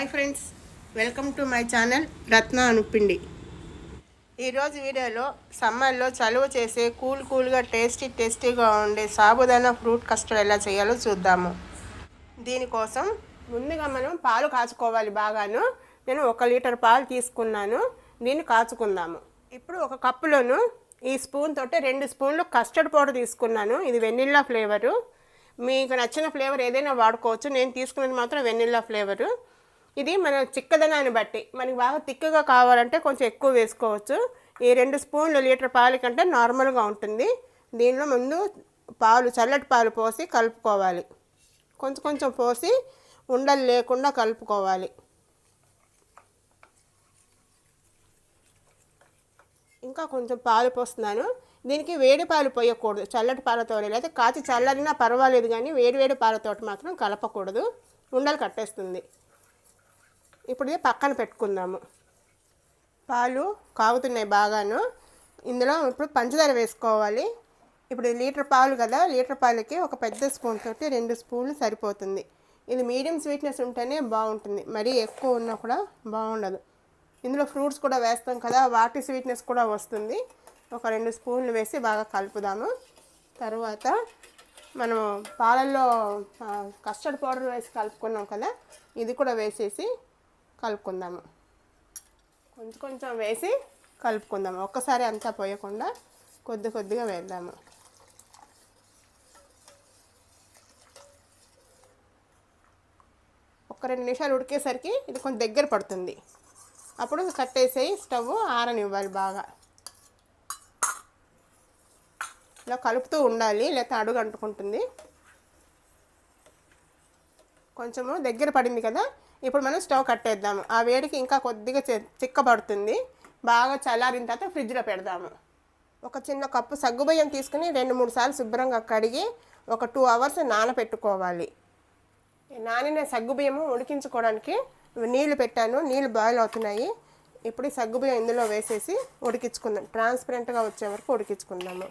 Hi friends welcome to my channel Ratna Anupindi. ఈరోజు వీడియోలో సమ్మర్లో చలువ చేసే కూల్ కూల్గా టేస్టీ టేస్టీగా ఉండే సాబుదానా ఫ్రూట్ కస్టర్డ్ ఎలా చేయాలో చూద్దాము. దీనికోసం ముందుగా మనం పాలు కాచుకోవాలి బాగాను. నేను ఒక లీటర్ పాలు తీసుకున్నాను. దీన్ని కాచుకుందాము. ఇప్పుడు ఒక కప్పులోను ఈ స్పూన్ తోటి రెండు స్పూన్లు కస్టర్డ్ పౌడర్ తీసుకున్నాను. ఇది వెనిల్లా ఫ్లేవరు. మీకు నచ్చిన ఫ్లేవర్ ఏదైనా వాడుకోవచ్చు. నేను తీసుకున్నది మాత్రం వెనిల్లా ఫ్లేవరు. ఇది మన చిక్కదనాన్ని బట్టి. మనకి బాగా తిక్కగా కావాలంటే కొంచెం ఎక్కువ వేసుకోవచ్చు. ఈ రెండు స్పూన్లు లీటర్ పాలు కంటే నార్మల్గా ఉంటుంది. దీనిలో ముందు పాలు చల్లటి పాలు పోసి కలుపుకోవాలి. కొంచెం కొంచెం పోసి ఉండలు లేకుండా కలుపుకోవాలి. ఇంకా కొంచెం పాలు పోస్తున్నాను. దీనికి వేడి పాలు పోయకూడదు. చల్లటి పాలతో లేదా కాచి చల్లరినా పర్వాలేదు కానీ వేడి వేడి పాలతోటి మాత్రం కలపకూడదు. ఉండలు కట్టేస్తుంది. ఇప్పుడు ఇది పక్కన పెట్టుకుందాము. పాలు కాగుతున్నాయి బాగాను. ఇందులో ఇప్పుడు పంచదార వేసుకోవాలి. ఇప్పుడు లీటర్ పాలు కదా లీటర్ పాలకి ఒక పెద్ద స్పూన్ తోటి రెండు స్పూన్లు సరిపోతుంది. ఇది మీడియం స్వీట్నెస్ ఉంటేనే బాగుంటుంది. మరీ ఎక్కువ ఉన్నా కూడా బాగుండదు. ఇందులో ఫ్రూట్స్ కూడా వేస్తాం కదా వాటి స్వీట్నెస్ కూడా వస్తుంది. ఒక రెండు స్పూన్లు వేసి బాగా కలుపుదాము. తర్వాత మనం పాలల్లో కస్టర్డ్ పౌడర్ వేసి కలుపుకున్నాం కదా ఇది కూడా వేసేసి కలుపుకుందాము. కొంచెం కొంచెం వేసి కలుపుకుందాము. ఒక్కసారి అంతా పోయకుండా కొద్ది కొద్దిగా వేద్దాము. ఒక రెండు నిమిషాలు ఉడికేసరికి ఇది కొంచెం దగ్గర పడుతుంది. అప్పుడు కట్టేసేయి స్టవ్ ఆరనివ్వాలి బాగా. ఇలా కలుపుతూ ఉండాలి లేకపోతే అడుగు అంటుకుంటుంది. కొంచెము దగ్గర పడింది కదా ఇప్పుడు మనం స్టవ్ కట్టేద్దాము ఆ వేడికి ఇంకా కొద్దిగా చిక్కబడుతుంది. బాగా చల్లారిన తర్వాత ఫ్రిడ్జ్లో పెడదాము. ఒక చిన్న కప్పు సగ్గుబియ్యం తీసుకుని రెండు మూడు సార్లు శుభ్రంగా కడిగి ఒక టూ అవర్స్ నానబెట్టుకోవాలి నానిన సగ్గుబియ్యము ఉడికించుకోవడానికి నీళ్ళు పెట్టాను. నీళ్ళు బాయిల్ అవుతున్నాయి. ఇప్పుడు ఈ సగ్గుబియ్యం ఇందులో వేసేసి ఉడికించుకుందాం. ట్రాన్స్పరెంట్గా వచ్చే వరకు ఉడికించుకుందాము.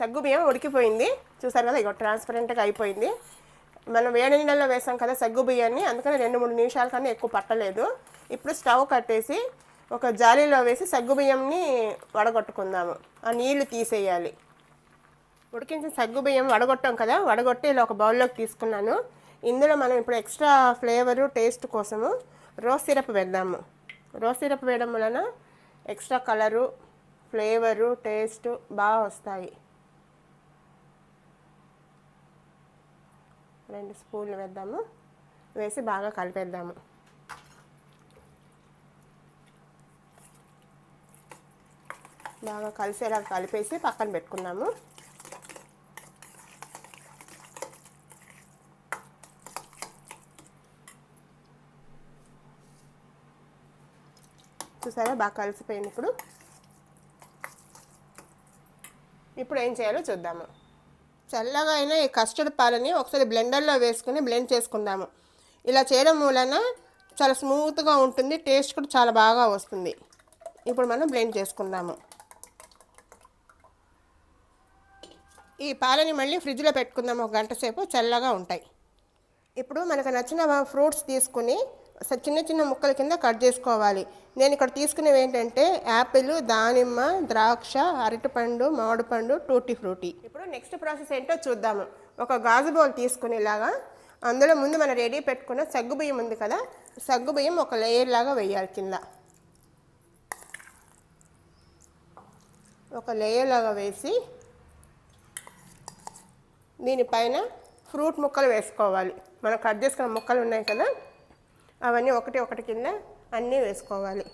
సగ్గు బియ్యం ఉడికిపోయింది. చూసారు కదా ఇక ట్రాన్స్పరెంట్గా అయిపోయింది. మనం వేడి నీళ్ళలో వేసాం కదా సగ్గు బియ్యాన్ని అందుకని రెండు మూడు నిమిషాల కన్నా ఎక్కువ పట్టలేదు. ఇప్పుడు స్టవ్ కట్టేసి ఒక జాలీలో వేసి సగ్గు బియ్యంని వడగొట్టుకుందాము. ఆ నీళ్ళు తీసేయాలి. ఉడికించిన సగ్గు బియ్యం వడగొట్టాం కదా వడగొట్టి ఇలా ఒక బౌల్లోకి తీసుకున్నాను. ఇందులో మనం ఇప్పుడు ఎక్స్ట్రా ఫ్లేవరు టేస్ట్ కోసము రోజ్ సిరప్ వేద్దాము. రోజ్ సిరప్ వేయడం వలన ఎక్స్ట్రా కలరు ఫ్లేవరు టేస్ట్ బాగా వస్తాయి. రెండు స్పూన్లు వేద్దాము. వేసి బాగా కలిపేద్దాము. బాగా కలిసేలా కలిపేసి పక్కన పెట్టుకున్నాము. చూసారా? బాగా కలిసిపోయింది ఇప్పుడు. ఇప్పుడు ఏం చేయాలో చూద్దాము. చల్లగా అయిన ఈ కస్టర్డ్ పాలని ఒకసారి బ్లెండర్లో వేసుకుని బ్లెండ్ చేసుకుందాము. ఇలా చేయడం మూలన చాలా స్మూత్గా ఉంటుంది టేస్ట్ కూడా చాలా బాగా వస్తుంది. ఇప్పుడు మనం బ్లెండ్ చేసుకుందాము. ఈ పాలని మళ్ళీ ఫ్రిడ్జ్లో పెట్టుకుందాము ఒక గంట సేపు చల్లగా ఉంటాయి. ఇప్పుడు మనకు నచ్చిన ఫ్రూట్స్ తీసుకుని చిన్న చిన్న ముక్కల కింద కట్ చేసుకోవాలి. నేను ఇక్కడ తీసుకునేవి ఏంటంటే యాపిల్ దానిమ్మ ద్రాక్ష అరటిపండు మామిడిపండు టూటీ ఫ్రూటీ. ఇప్పుడు నెక్స్ట్ ప్రాసెస్ ఏంటో చూద్దాము. ఒక గాజు బౌల్ తీసుకునేలాగా అందులో ముందు మనం రెడీ పెట్టుకున్న సగ్గు బియ్యం ఉంది కదా సగ్గు బియ్యం ఒక లేయర్ లాగా వేయాలి కింద. ఒక లేయర్ లాగా వేసి దీనిపైన ఫ్రూట్ ముక్కలు వేసుకోవాలి. మనం కట్ చేసుకున్న ముక్కలు ఉన్నాయి కదా అవన్నీ ఒకటి ఒకటి కింద అన్నీ వేసుకోవాలి.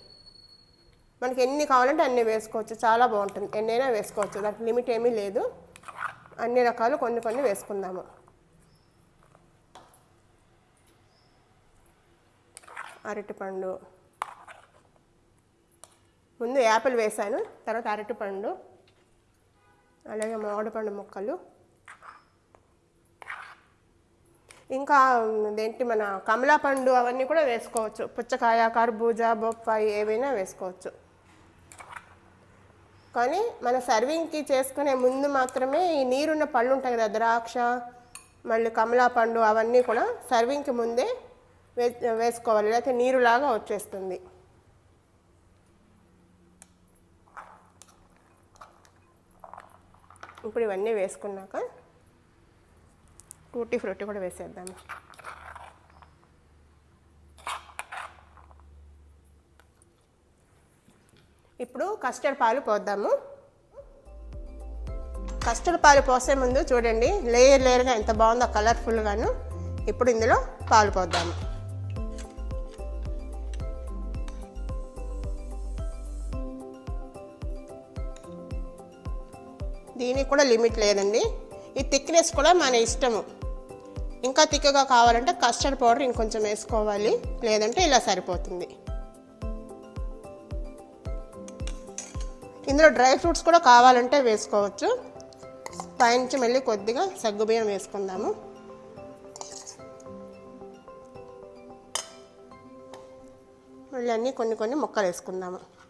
మనకి ఎన్ని కావాలంటే అన్నీ వేసుకోవచ్చు. చాలా బాగుంటుంది. ఎన్నైనా వేసుకోవచ్చు. దానికి లిమిట్ ఏమీ లేదు. అన్ని రకాలు కొన్ని కొన్ని వేసుకుందాము. అరటిపండు. ముందు యాపిల్ వేసాను. తర్వాత అరటిపండు. అలాగే మామిడిపండు ముక్కలు. ఇంకా ఏంటి మన కమలా పండు అవన్నీ కూడా వేసుకోవచ్చు. పుచ్చకాయ కర్బూజా బొప్పాయి ఏవైనా వేసుకోవచ్చు. కానీ మన సర్వింగ్కి చేసుకునే ముందు మాత్రమే ఈ నీరున్న పళ్ళు ఉంటాయి కదా ద్రాక్ష మళ్ళీ కమలా పండు అవన్నీ కూడా సర్వింగ్కి ముందే వే వేసుకోవాలి. లేకపోతే నీరులాగా వచ్చేస్తుంది. ఇప్పుడు ఇవన్నీ వేసుకున్నాక టూటీ ఫ్రూటీ కూడా వేసేద్దాము. ఇప్పుడు కస్టర్డ్ పాలు పోద్దాము. కస్టర్డ్ పాలు పోసే ముందు చూడండి లేయర్ లేయర్గా ఎంత బాగుందో కలర్ఫుల్గాను ఇప్పుడు ఇందులో పాలు పోద్దాము. దీనికి కూడా లిమిట్ లేదండి. ఈ థిక్నెస్ కూడా మన ఇష్టము. ఇంకా తిక్కగా కావాలంటే కస్టర్డ్ పౌడర్ ఇంకొంచెం వేసుకోవాలి. లేదంటే ఇలా సరిపోతుంది. ఇందులో డ్రై ఫ్రూట్స్ కూడా కావాలంటే వేసుకోవచ్చు. పైనుంచి మళ్ళీ కొద్దిగా సగ్గుబియ్యం వేసుకుందాము. మళ్ళీ అన్నీ కొన్ని కొన్ని ముక్కలు వేసుకుందాము.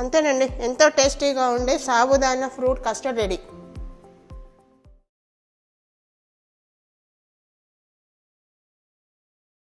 అంతేనండి ఎంతో టేస్టీగా ఉండే సాబుదానా ఫ్రూట్ కస్టర్డ్ రెడీ.